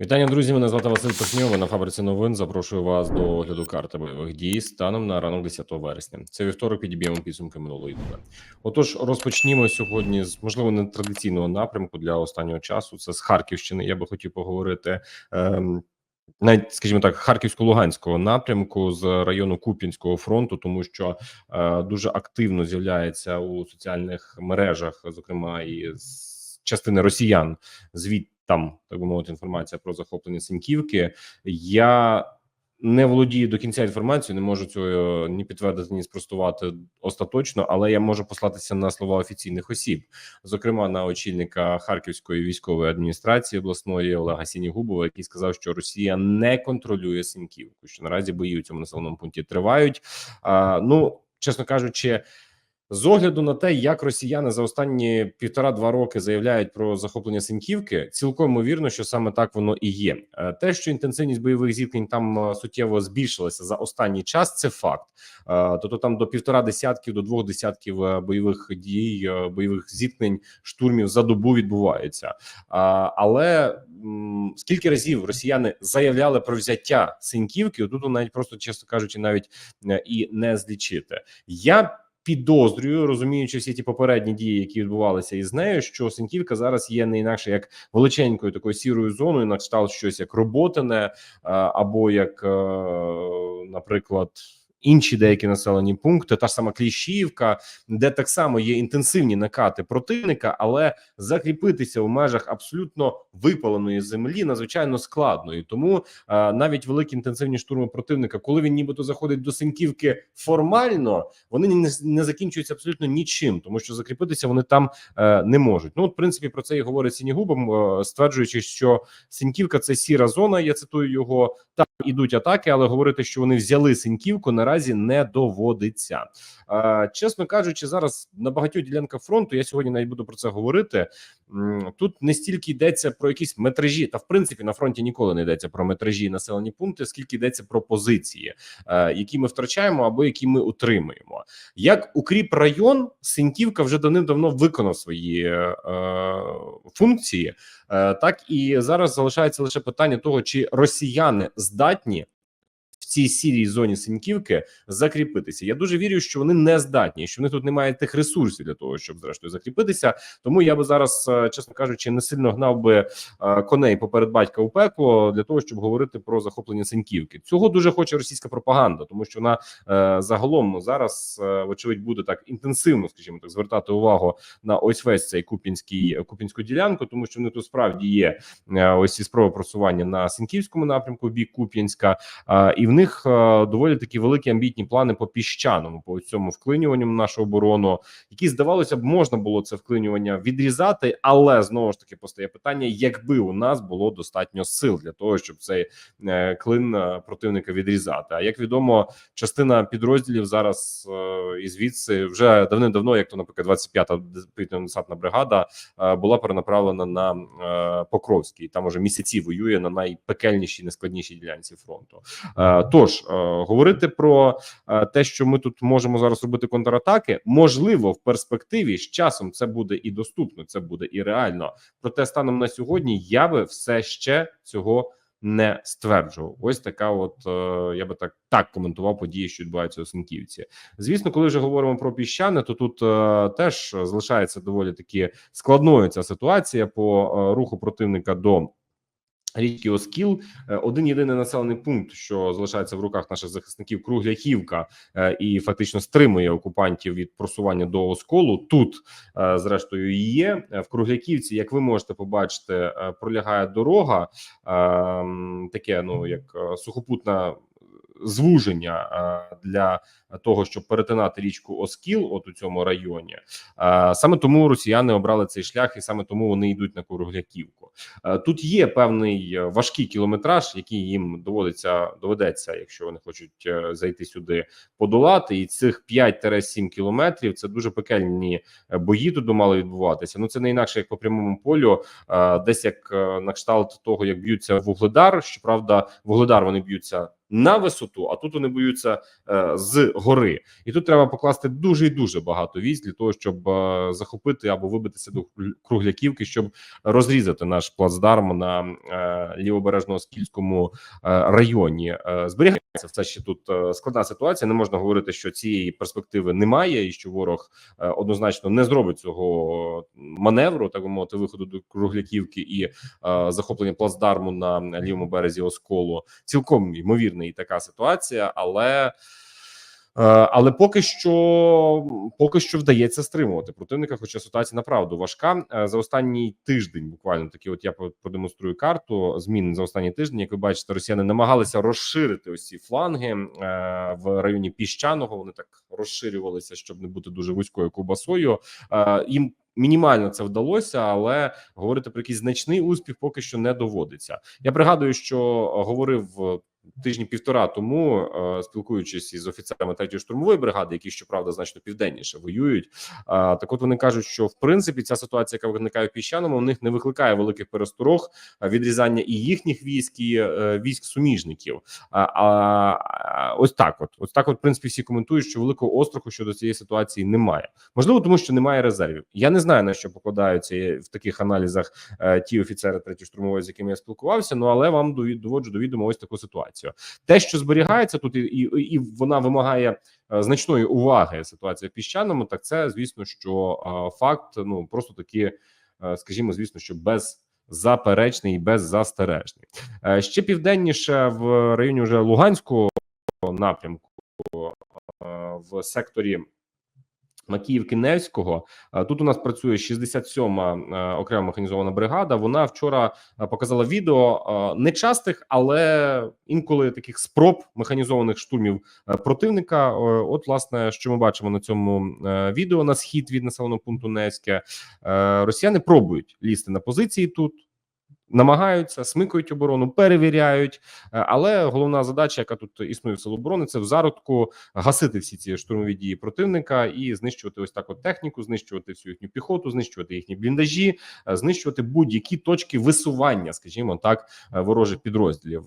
Вітання, друзі. Мене звати Василь Пашньов. На фабриці новин. Запрошую вас до огляду карти бойових дій станом на ранок 10 вересня. Це вівторок підіб'ємо підсумки минулої доби. Отож, розпочнімо сьогодні з можливо нетрадиційного напрямку для останнього часу. Це з Харківщини. Я би хотів поговорити. Ем, навіть, скажімо так, харківсько-луганського напрямку з району Куп'янського фронту, тому що е, дуже активно з'являється у соціальних мережах, зокрема і з частини росіян, звідти там так би мовити, інформація про захоплення Синьківки. Я не володію до кінця інформацією, не можу цього ні підтвердити, ні спростувати остаточно, але я можу послатися на слова офіційних осіб, зокрема на очільника Харківської військової адміністрації обласної Олега Сінігубова, який сказав, що Росія не контролює Синьківку, що наразі бої у цьому населеному пункті тривають. А, Ну чесно кажучи. З огляду на те, як росіяни за останні півтора-два роки заявляють про захоплення Синьківки, цілком ймовірно, що саме так воно і є. Е, Те, що інтенсивність бойових зіткнень там е, суттєво збільшилася за останній час, це факт. Е, Тобто там до півтора десятків до двох десятків бойових дій, бойових зіткнень, штурмів за добу відбувається. Але скільки разів росіяни заявляли про взяття Синьківки, тут навіть просто чесно кажучи, навіть і не злічити. Я підозрюю, розуміючи всі ті попередні дії, які відбувалися із нею, що Синьківка зараз є не інакше як величенькою такою сірою зоною, на кшталт щось як роботине, або як, е, наприклад. Інші деякі населені пункти, та ж сама Кліщівка, де так само є інтенсивні накати противника, але закріпитися в межах абсолютно випаленої землі надзвичайно складно. І тому е, навіть великі інтенсивні штурми противника, коли він нібито заходить до Синьківки формально, вони не, не закінчуються абсолютно нічим, тому що закріпитися вони там е, не можуть. Ну, от, в принципі, про це і говорить Сінігубом, е, стверджуючи, що Синьківка це сіра зона. Я цитую його. Там ідуть атаки, але говорити, що вони взяли Синьківку, наразі не доводиться. Е, чесно кажучи, зараз на багатьох ділянках фронту я сьогодні навіть буду про це говорити. Тут не стільки йдеться про якісь метражі, та в принципі на фронті ніколи не йдеться про метражі і населені пункти, скільки йдеться про позиції, е, які ми втрачаємо або які ми утримуємо. Як укріп район, Синьківка вже давним-давно виконав свої е, функції, е, так і зараз залишається лише питання того, чи росіяни здатні. В цій сірій зоні Синьківки закріпитися. Я дуже вірю, що вони не здатні, що в них тут немає тих ресурсів для того, щоб зрештою закріпитися. Тому я би зараз, е, чесно кажучи, не сильно гнав би е, коней поперед батька у пекло для того, щоб говорити про захоплення Синьківки. Цього дуже хоче російська пропаганда, тому що вона е, загалом зараз, вочевидь, буде так інтенсивно, скажімо так, звертати увагу на ось весь цей купінський купінську ділянку, тому що в них тут справді є ось ці спроби просування на Синьківському напрямку, бік Куп'янська, і в них е, доволі такі великі амбітні плани по піщаному, по цьому вклинюванню в нашу оборону, які здавалося б, можна було це вклинювання відрізати, але знову ж таки постає питання: якби у нас було достатньо сил для того, щоб цей е, клин е, противника відрізати. А як відомо, частина підрозділів зараз і звідси вже давним-давно, як то, наприклад, 25-та повітряно-десантна бригада була перенаправлена на Покровський. Там уже місяці воює на найпекельнішій, найскладнішій ділянці фронту. Тож е, говорити про е, те, що ми тут можемо зараз робити контратаки, можливо, в перспективі з часом це буде і доступно, це буде і реально. Проте станом на сьогодні я би все ще цього не стверджував. Ось така, от е, я би так так коментував події, що відбуваються у Синківці. Звісно, коли вже говоримо про піщани, то тут теж залишається доволі таки складною ця ситуація по руху противника до. Річки Оскіл, Е, один єдиний населений пункт, що залишається в руках наших захисників, Кругляхівка, е, і фактично стримує окупантів від просування до осколу. Тут, е, зрештою, і є в Кругляківці. Як ви можете побачити, пролягає дорога, е, таке ну як сухопутна. Звуження для того, щоб перетинати річку Оскіл, от у цьому районі, саме тому росіяни обрали цей шлях, і саме тому вони йдуть на Кругляківку. Тут є певний е, важкий кілометраж, який їм доводиться доведеться, якщо вони хочуть е, зайти сюди, подолати. І цих 5-7 кілометрів це дуже пекельні е, бої тут мали відбуватися. Ну це не інакше, як по прямому полю, десь як на кшталт того, як б'ються Вугледар. Щоправда, Вугледар вони б'ються на висоту, а тут вони боються е, з гори. І тут треба покласти дуже і дуже багато військ для того, щоб е, захопити або вибитися до кругляківки, щоб розрізати наш плацдарм на е, лівобережно-скільському е, районі. Зберігається все ще тут складна ситуація. Не можна говорити, що цієї перспективи немає, і що ворог однозначно не зробить цього маневру, так би мовити, виходу до кругляківки і захоплення плацдарму на лівому березі осколу. Цілком ймовірна і така ситуація, але. Е, Але поки що поки що вдається стримувати противника. Хоча ситуація направду важка Е, за останній тиждень. Буквально такі, от я продемонструю карту змін за останній тиждень. Як ви бачите, росіяни намагалися розширити ці фланги е, в районі піщаного. Вони так розширювалися, щоб не бути дуже вузькою ковбасою. Е, Їм мінімально це вдалося, але говорити про якийсь значний успіх поки що не доводиться. Я пригадую, що говорив тижні півтора тому, е, спілкуючись із офіцерами третьої штурмової бригади, які щоправда значно південніше воюють. е, Так, от вони кажуть, що в принципі ця ситуація, яка виникає в піщаному, у них не викликає великих пересторог е, відрізання і їхніх військ, і військ суміжників. А, ось так, от ось так, от в принципі, всі коментують, що великого остраху щодо цієї ситуації немає. Можливо, тому що немає резервів. Я не знаю на що покладаються в таких аналізах ті офіцери третьої штурмової, з якими я спілкувався. Ну але вам доводжу до відома ось таку ситуацію. Те, що зберігається тут, і, і, і вона вимагає е, значної уваги. Ситуація в піщаному, так це звісно, що е, факт. Ну просто таки, е, скажімо, звісно, що без. Заперечний і беззастережний ще південніше в районі вже Луганського напрямку в секторі Макіївки Невського. Е, Тут у нас працює 67-ма е, окрема механізована бригада. Вона вчора е, показала відео нечастих, але інколи таких спроб механізованих штурмів противника. От, власне, що ми бачимо на цьому відео на схід від населеного пункту Невське. Росіяни пробують лізти на позиції тут. Намагаються смикають оборону, перевіряють, Е, але головна задача, яка тут існує в сил оборони, це в зародку гасити всі ці штурмові дії противника і знищувати ось так от техніку, знищувати всю їхню піхоту, знищувати їхні бліндажі, е, знищувати будь-які точки висування, скажімо так, е, ворожих підрозділів.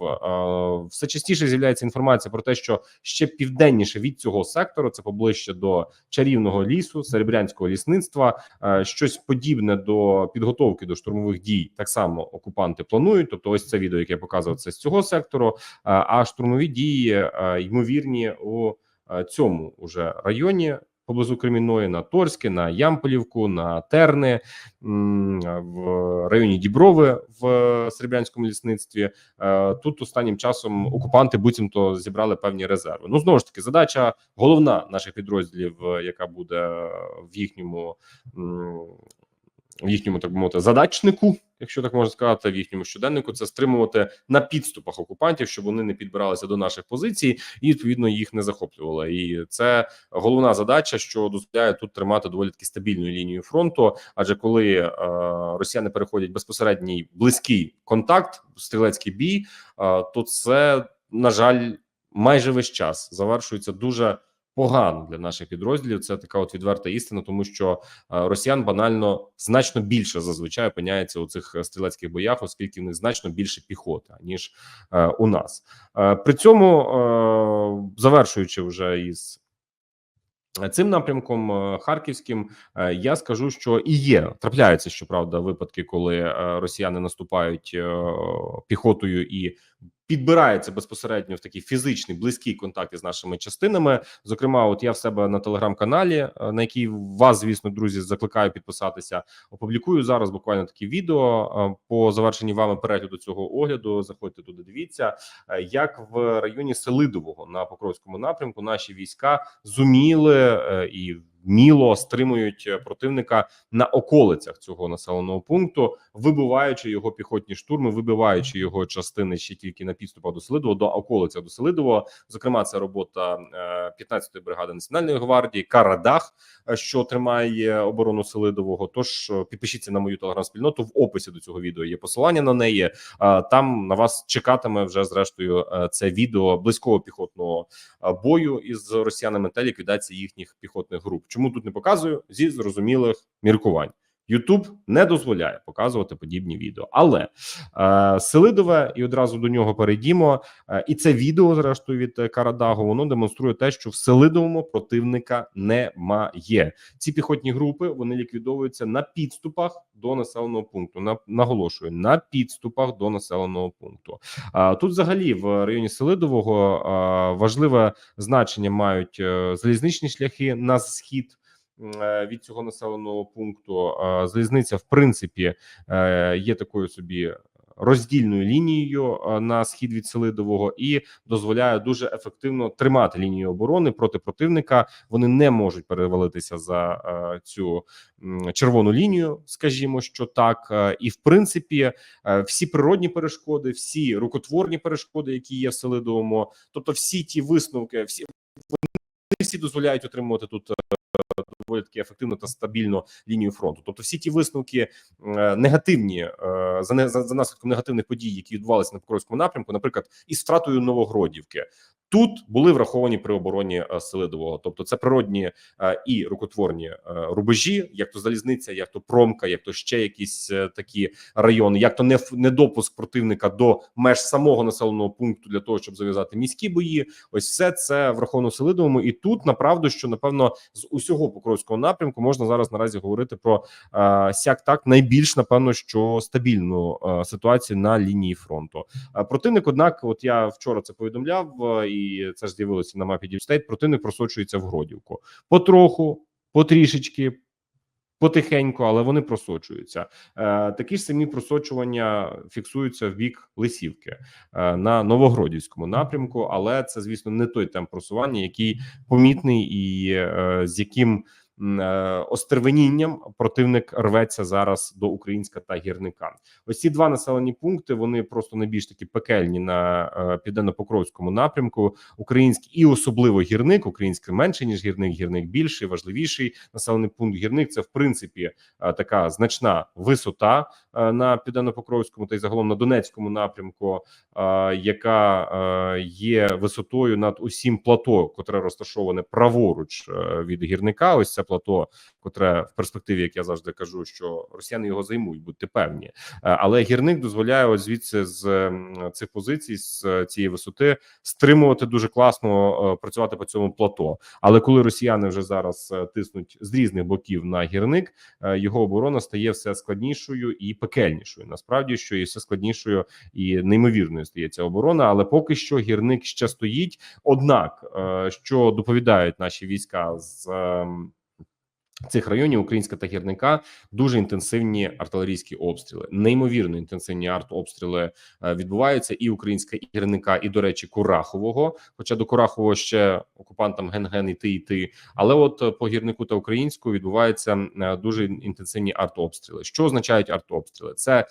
Все частіше з'являється інформація про те, що ще південніше від цього сектору, це поближче до чарівного лісу, серебрянського лісництва, щось подібне до підготовки до штурмових дій. Так само окупанти планують. Тобто, ось це відео, яке я показував, це з цього сектору. е, А штурмові дії е, ймовірні у е, цьому уже районі. Поблизу Кремінної на Торське, на Ямполівку, на Терни в районі Діброви в Серебрянському лісництві. Тут останнім часом окупанти буцімто зібрали певні резерви. Ну знову ж таки, задача головна наших підрозділів, яка буде в їхньому в їхньому так би мовити задачнику, якщо так можна сказати, в їхньому щоденнику, це стримувати на підступах окупантів, щоб вони не підбиралися до наших позицій і відповідно їх не захоплювали. І це головна задача, що дозволяє тут тримати доволі таки стабільну лінію фронту. Адже коли е, росіяни переходять безпосередній близький контакт, стрілецький бій, е, то це на жаль майже весь час завершується дуже погано для наших підрозділів. Це така от відверта істина, тому що е, росіян банально значно більше зазвичай опиняється у цих е, стрілецьких боях, оскільки в них значно більше піхоти ніж е, у нас. При цьому завершуючи вже із. Цим напрямком харківським я скажу, що і є трапляються щоправда випадки, коли росіяни наступають піхотою і підбираються безпосередньо в такий фізичний близький контакт із нашими частинами. Зокрема, от я в себе на телеграм-каналі, е, на який вас, звісно, друзі, закликаю підписатися. Опублікую зараз буквально такі відео е, по завершенні вами перегляду цього огляду. Заходьте туди, дивіться, е, як в районі Селидового на Покровському напрямку наші війська зуміли і вміло стримують е, противника на околицях цього населеного пункту, вибиваючи його піхотні штурми, вибиваючи його частини ще тільки на підступах до Селидового, до околиця до Селидового. Зокрема, це робота е, 15-ї бригади національної гвардії, Карадах, е, що тримає оборону Селидового. Тож е, підпишіться на мою телеграм-спільноту. В описі до цього відео є посилання на неї. Е, Там на вас чекатиме вже зрештою е, це відео близького піхотного е, бою із росіянами та ліквідації їхніх піхотних груп. Чому тут не показую зі зрозумілих міркувань? Ютуб не дозволяє показувати подібні відео, але е, Селидове, і одразу до нього перейдімо. Е, і це відео, зрештою, від е, Карадагу, воно демонструє те, що в Селидовому противника немає. Ці піхотні групи вони ліквідовуються на підступах до населеного пункту. На наголошую на підступах до населеного пункту. А тут, взагалі, в районі Селидового а, важливе значення мають е, залізничні шляхи на схід. Е, Від цього населеного пункту залізниця, в принципі, е, є такою собі роздільною лінією е, на схід від Селидового і дозволяє дуже ефективно тримати лінію оборони проти противника. Вони не можуть перевалитися за цю червону лінію, скажімо, що так, і в принципі, всі природні перешкоди, всі рукотворні перешкоди, які є в Селидовому, тобто всі ті висновки, всі вони всі дозволяють отримувати тут. Доволі таки ефективно та стабільно лінію фронту. Тобто, всі ті висновки е, негативні е, за, не, за наслідком негативних подій, які відбувалися на Покровському напрямку, наприклад, із втратою Новогродівки, тут були враховані при обороні е, Селидового. Тобто, це природні е, і рукотворні е, рубежі, як то залізниця, як то промка, як то ще якісь такі райони, як то не недопуск противника до меж самого населеного пункту для того, щоб зав'язати міські бої. Ось все це враховано Селидовому. І тут направду, що напевно з усього покровського напрямку можна зараз наразі говорити про сяк так найбільш напевно, що стабільну ситуацію на лінії фронту. Противник, однак, от я вчора це повідомляв, е, і це ж з'явилося на мапі Діпстейт, Противник просочується в Гродівку потроху, потрішечки. Потихеньку, але вони просочуються. Е, такі ж самі просочування фіксуються в бік Лисівки е, на Новогродівському напрямку, але це, звісно, не той темп просування, який помітний і е, з яким остервенінням противник рветься зараз до Українська та гірника. Ось ці два населені пункти вони просто найбільш такі пекельні на е, південно-покровському напрямку. Український і особливо гірник. Український менше ніж гірник. Гірник більший, важливіший населений пункт. Гірник це в принципі е, така значна висота е, на південно-покровському та й загалом на Донецькому напрямку, е, яка е, є висотою над усім плато, котре розташоване праворуч е, від гірника. Ось це плато, котре в перспективі, як я завжди кажу, що росіяни його займуть, будьте певні. Е, Але гірник дозволяє ось звідси з цих позицій, з е, цієї висоти, стримувати дуже класно е, працювати по цьому плато. Але коли росіяни вже зараз тиснуть з різних боків на гірник, його оборона стає все складнішою і пекельнішою. Насправді, що і все складнішою і неймовірною стає ця оборона. Але поки що гірник ще стоїть. Однак, що доповідають наші війська з. Цих районів Українська та гірника дуже інтенсивні артилерійські обстріли, неймовірно інтенсивні артобстріли е, відбуваються і українська і гірника, і до речі, Курахового. Хоча до Курахового ще окупантам ген-ген іти йти. Але от е, по гірнику та українську відбуваються е, дуже інтенсивні артобстріли. Що означають артобстріли? Це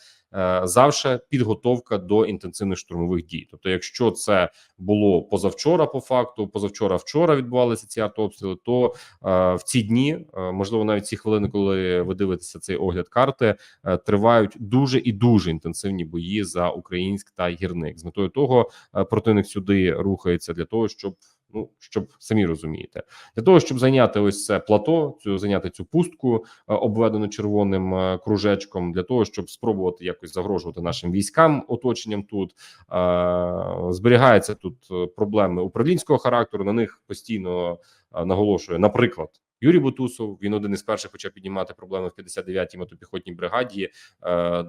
завше підготовка до інтенсивних штурмових дій. Тобто, якщо це було позавчора, по факту, позавчора вчора відбувалися ці артобстріли, то е, в ці дні, е, можливо, навіть ці хвилини, коли ви дивитеся цей огляд карти, е, тривають дуже і дуже інтенсивні бої за українськ та гірник. З метою того е, противник сюди рухається для того, щоб. Ну, щоб самі розумієте, для того, щоб зайняти ось це плато, цю зайняти цю пустку, е, обведену червоним е, кружечком, для того, щоб спробувати якось загрожувати нашим військам оточенням тут е, зберігаються тут проблеми управлінського характеру. На них постійно наголошує, наприклад. Юрій Бутусов він один із перших почав піднімати проблеми в 59-й мотопіхотній бригаді,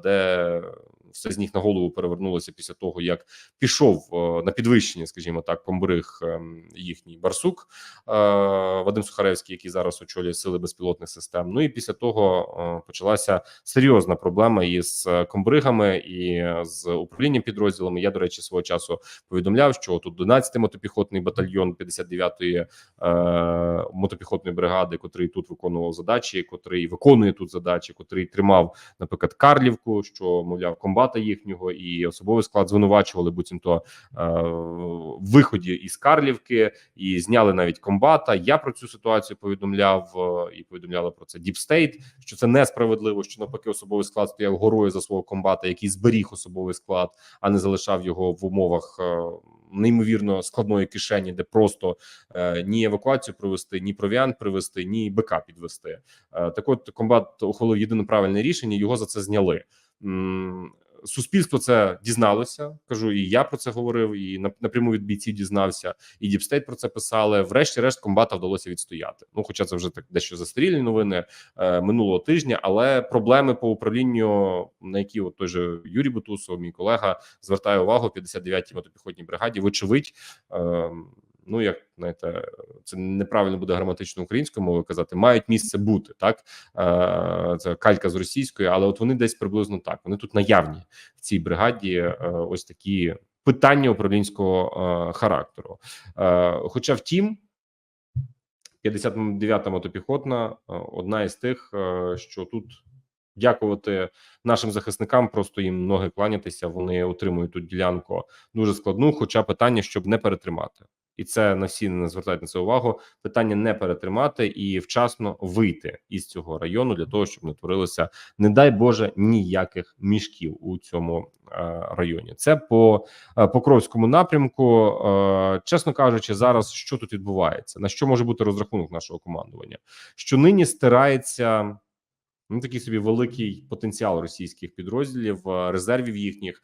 де все з ніг на голову перевернулося після того, як пішов е, на підвищення, скажімо так, комбриг е, їхній барсук е, Вадим Сухаревський, який зараз очолює сили безпілотних систем. Ну і після того е, почалася серйозна проблема із комбригами і з управлінням підрозділами. Я до речі, свого часу повідомляв, що тут 12-й мотопіхотний батальйон 59-ї е, мотопіхотної бригади, котрий тут виконував задачі, котрий виконує тут задачі, котрий тримав, наприклад, Карлівку, що мовляв комбата їхнього, і особовий склад звинувачували буцімто е, в виході із Карлівки, і зняли навіть комбата. Я про цю ситуацію повідомляв е, і повідомляла про це State, що це несправедливо, що навпаки особовий склад стояв горою за свого комбата, який зберіг особовий склад, а не залишав його в умовах. е, неймовірно складної кишені, де просто е, ні евакуацію провести, ні провіант привезти, ні БК підвести. Е, так от комбат ухвалив єдине правильне рішення. Його за це зняли. М, Суспільство це дізналося. Кажу, і я про це говорив, і на- напряму від бійців дізнався, і Діпстейт про це писали. Врешті-решт, комбата вдалося відстояти. Ну, хоча це вже так дещо застарілі новини е, минулого тижня, але проблеми по управлінню, на які от той же Юрій Бутусов, мій колега, звертає увагу 59-й мотопіхотній бригаді. Вочевидь, е, ну як знаєте, це неправильно буде граматично українською мовою казати, мають місце бути так. Е, це калька з російської, але от вони десь приблизно так. Вони тут наявні в цій бригаді. е, Ось такі питання управлінського е, характеру. Хоча, втім. 59-та мотопіхотна одна із тих, що тут дякувати нашим захисникам, просто їм ноги кланятися. Вони отримують тут ділянку дуже складну. Хоча питання, щоб не перетримати, і це на всі не звертають на це увагу. Питання не перетримати і вчасно вийти із цього району для того, щоб не творилося, не дай Боже, ніяких мішків у цьому е, районі. Це по е, Покровському напрямку. Е, Чесно кажучи, зараз що тут відбувається? На що може бути розрахунок нашого командування? Що нині стирається. Ну, такий собі великий потенціал російських підрозділів, резервів їхніх.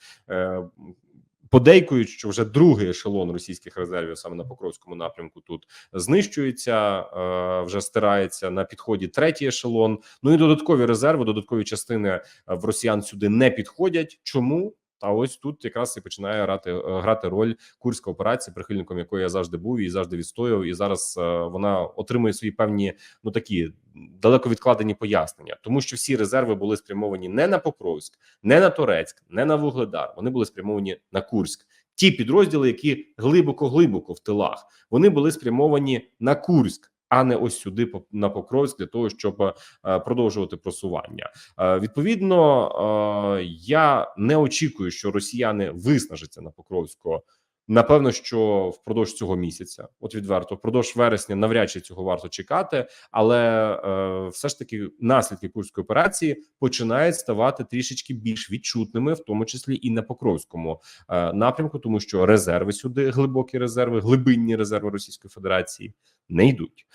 Подейкують, що вже другий ешелон російських резервів саме на Покровському напрямку тут знищується, е, вже стирається на підході третій ешелон. Ну і додаткові резерви, додаткові частини е, в росіян сюди не підходять. Чому? А ось тут якраз і починає грати е, грати роль курська операція, прихильником якої я завжди був і завжди відстоював. І зараз е, вона отримує свої певні ну такі далеко відкладені пояснення, тому що всі резерви були спрямовані не на Покровськ, не на Торецьк, не на Вугледар. Вони були спрямовані на Курськ. Ті підрозділи, які глибоко глибоко в тилах, вони були спрямовані на Курськ. А не ось сюди на Покровськ для того, щоб е, продовжувати просування. Е, Відповідно, е, я не очікую, що росіяни виснажаться на Покровську. Напевно, що впродовж цього місяця, от відверто, впродовж вересня, навряд чи цього варто чекати, але е, все ж таки наслідки курської операції починають ставати трішечки більш відчутними, в тому числі і на Покровському е, напрямку, тому що резерви сюди, глибокі резерви, глибинні резерви Російської Федерації не йдуть.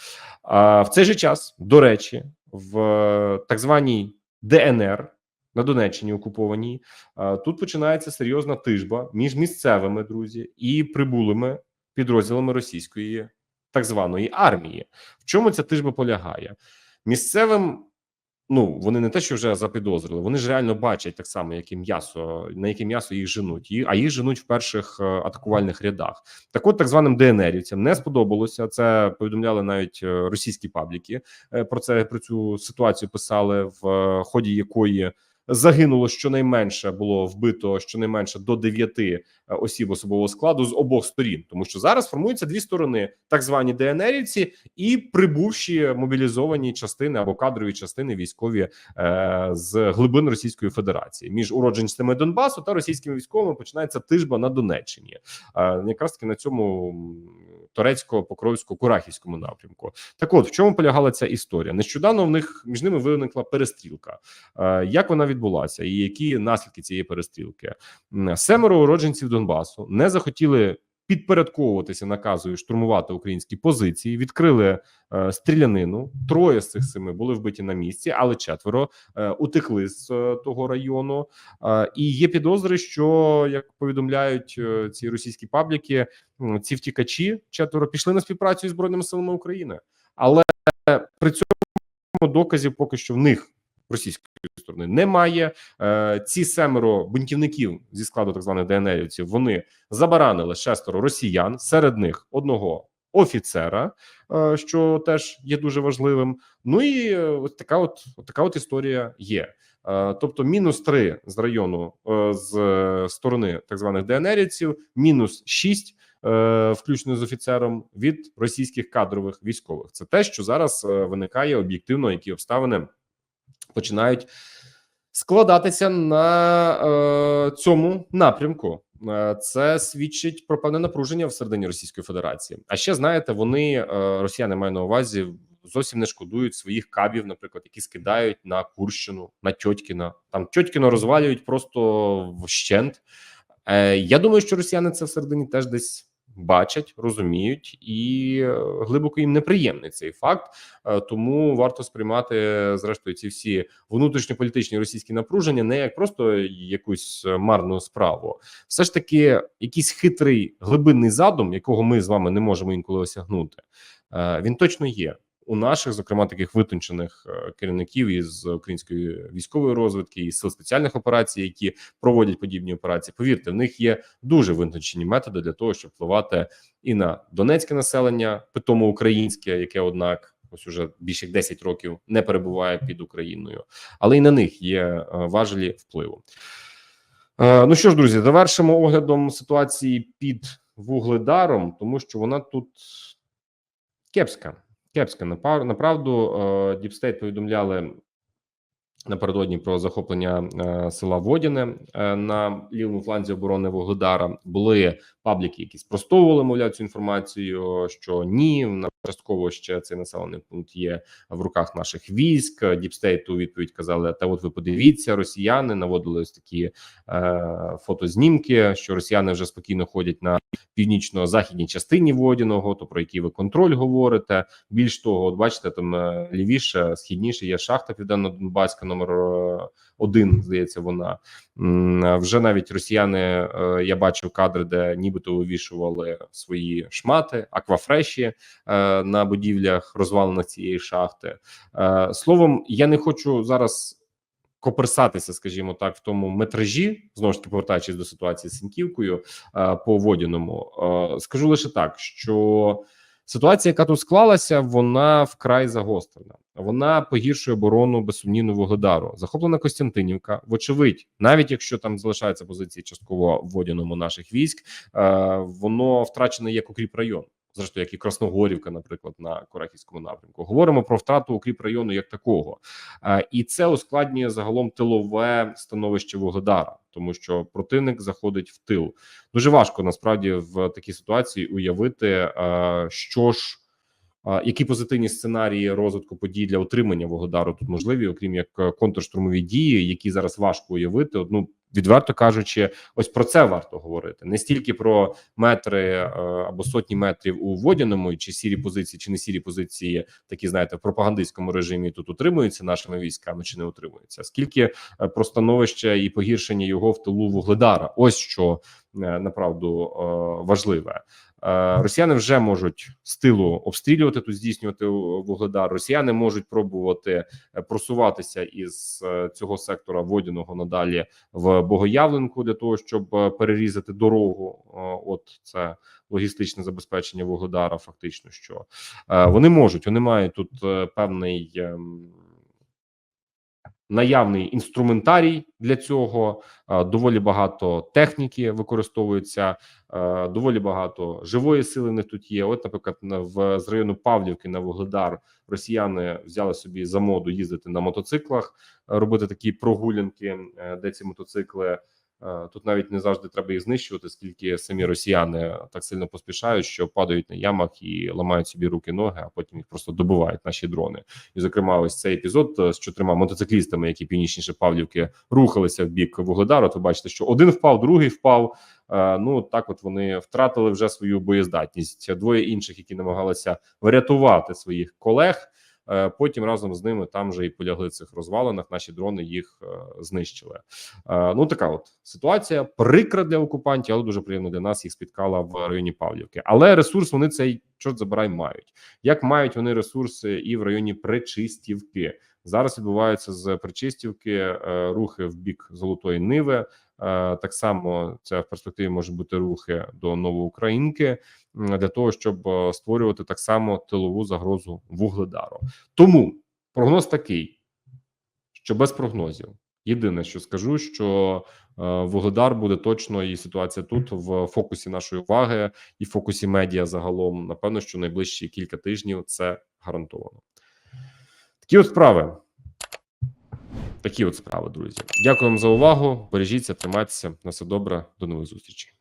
А в цей же час, до речі, в е, так званій ДНР на Донеччині окупованій. Тут починається серйозна тижба між місцевими друзі і прибулими підрозділами російської так званої армії. В чому ця тижба полягає? Місцевим. Ну, вони не те, що вже запідозрили, вони ж реально бачать так само, яке м'ясо, на яке м'ясо їх женуть, а їх женуть в перших е, атакувальних рядах. Так, от так званим ДНРівцям не сподобалося. Це повідомляли навіть е, російські пабліки. е, Про це про цю ситуацію писали, в ході якої загинуло щонайменше було вбито щонайменше до 9 е, осіб особового складу з обох сторін, тому що зараз формуються дві сторони: так звані ДНРівці і прибувші мобілізовані частини або кадрові частини військові е, з глибин Російської Федерації. Між уродженцями Донбасу та російськими військовими починається тижба на Донеччині, е, якраз таки на цьому м, турецько-покровсько-курахівському напрямку. Так, от в чому полягала ця історія? Нещодавно в них між ними виникла перестрілка. Е, Як вона відбулася, і які наслідки цієї перестрілки? Семеро уродженців Донбасу не захотіли підпорядковуватися наказу і штурмувати українські позиції, відкрили е, стрілянину. Троє з цих семи були вбиті на місці, але четверо е, утекли з е, того району. І є підозри, що як повідомляють ці російські пабліки, ці втікачі четверо пішли на співпрацю із збройними силами України, але при цьому доказів поки що в них російської сторони немає. Е, ці семеро бунтівників зі складу так званих ДНРівців вони забаранили шестеро росіян, серед них одного офіцера, е, що теж є дуже важливим. Ну і е, от така, от, така от історія є. Тобто, мінус 3 з району з сторони так званих ДНРівців, мінус 6 е, включно з офіцером від російських кадрових військових. Це те, що зараз виникає об'єктивно, які обставини починають складатися на е, цьому напрямку. Е, Це свідчить про певне напруження всередині Російської Федерації. А ще знаєте, вони е, росіяни маю на увазі. Зовсім не шкодують своїх кабів, наприклад, які скидають на Курщину, на Тьотькіна. Там Тьотькіно розвалюють просто вщент. Е, Я думаю, що росіяни це всередині теж десь бачать, розуміють, і е, глибоко їм неприємний цей факт. Е, Тому варто сприймати зрештою ці всі внутрішньополітичні російські напруження не як просто якусь е, марну справу, все ж таки, якийсь хитрий глибинний задум, якого ми з вами не можемо інколи осягнути. Він точно є у наших, зокрема, таких витончених е, керівників із української військової розвідки і сил спеціальних операцій, які проводять подібні операції. Повірте, в них є дуже витончені методи для того, щоб впливати і на донецьке населення, питомо українське, яке однак. Ось уже більше як 10 років не перебуває під Україною, але і на них є е, важелі впливу. Е, Ну що ж, друзі, завершимо оглядом ситуації під вугледаром, тому що вона тут кепська. Кепська Напа- направду е, Діпстейт повідомляли напередодні про захоплення е, села Водяне е, на лівому фланзі оборони Вугледара. Були пабліки, які спростовували мовляв цю інформацію. Що ні, на частково ще цей населений пункт є в руках наших військ. Діпстейту відповідь казали: та от ви подивіться, росіяни наводили ось такі е, фотознімки, що росіяни вже спокійно ходять на північно-західній частині Водяного, то про який ви контроль говорите. Більш того, от бачите, там е, лівіше, східніше є шахта Південно-Донбаська, номер е, один, здається, вона вже навіть росіяни. е, Я бачив кадри, де нібито вивішували свої шмати, аквафреші е, на будівлях розвалених цієї шахти. Е, Словом, я не хочу зараз. Коперсатися, скажімо так, в тому метражі, знову ж таки повертаючись до ситуації з Сінківкою е, по водяному, е, скажу лише так, що Ситуація, яка тут склалася, вона вкрай загострена. Вона погіршує оборону безсумнівно вугледару. Захоплена Костянтинівка. Вочевидь, навіть якщо там залишаються позиції частково в водяному наших військ, воно втрачене як укріп район. Зрештою, як і Красногорівка, наприклад, на Корахівському напрямку. Говоримо про втрату укріп району як такого, Е, і це ускладнює загалом тилове становище Вугледара, тому що противник заходить в тил. Дуже важко насправді в такій ситуації уявити, е, що ж. Які позитивні сценарії розвитку подій для отримання Вугледару тут можливі, окрім як е, контрштурмові дії, які зараз важко уявити. Ну відверто кажучи, ось про це варто говорити не стільки про метри е, або сотні метрів у водяному, чи сірі позиції, чи не сірі позиції, такі знаєте, в пропагандистському режимі тут утримуються нашими військами, чи не утримуються, скільки е, про становище і погіршення його в тилу вугледара. Ось що направду важливе. Е, Росіяни вже можуть з тилу обстрілювати тут, здійснювати вугледар. Росіяни можуть пробувати е, просуватися із е, цього сектора водяного надалі в Богоявленку для того, щоб перерізати дорогу. От це логістичне забезпечення вугледара. Фактично, що вони можуть, вони мають тут певний. Наявний інструментарій для цього е, доволі багато техніки використовується, е, доволі багато живої сили в тут є. От, наприклад, на- в з району Павлівки на Вугледар росіяни взяли собі за моду їздити на мотоциклах, е, робити такі прогулянки, де ці мотоцикли. Е, Тут навіть не завжди треба їх знищувати, скільки самі росіяни так сильно поспішають, що падають на ямах і ламають собі руки, ноги, а потім їх просто добивають наші дрони. І, зокрема, ось цей епізод е, з чотирма мотоциклістами, які північніше Павлівки рухалися в бік Вугледару. Ви бачите, що один впав, другий впав. Е, Ну так, от вони втратили вже свою боєздатність. Двоє інших, які намагалися врятувати своїх колег. Е, Потім разом з ними там же і полягли в цих розвалинах. Наші дрони їх е, знищили. Е, Ну така от ситуація прикра для окупантів, але дуже приємно для нас їх спіткала в районі Павлівки. Але ресурс вони цей чорт забирай мають. Як мають вони ресурси і в районі Пречистівки? Зараз відбуваються з Причистівки рухи в бік Золотої Ниви. Е, Так само це в перспективі може бути рухи до Новоукраїнки для того, щоб е, створювати так само тилову загрозу вугледару. Тому прогноз такий, що без прогнозів. Єдине, що скажу, що е, Вугледар буде точно і ситуація тут в фокусі нашої уваги і в фокусі медіа загалом. Напевно, що найближчі кілька тижнів це гарантовано. Такі от справи. Такі от справи, друзі. Дякую вам за увагу. Бережіться, тримайтеся. На все добре. До нових зустрічей.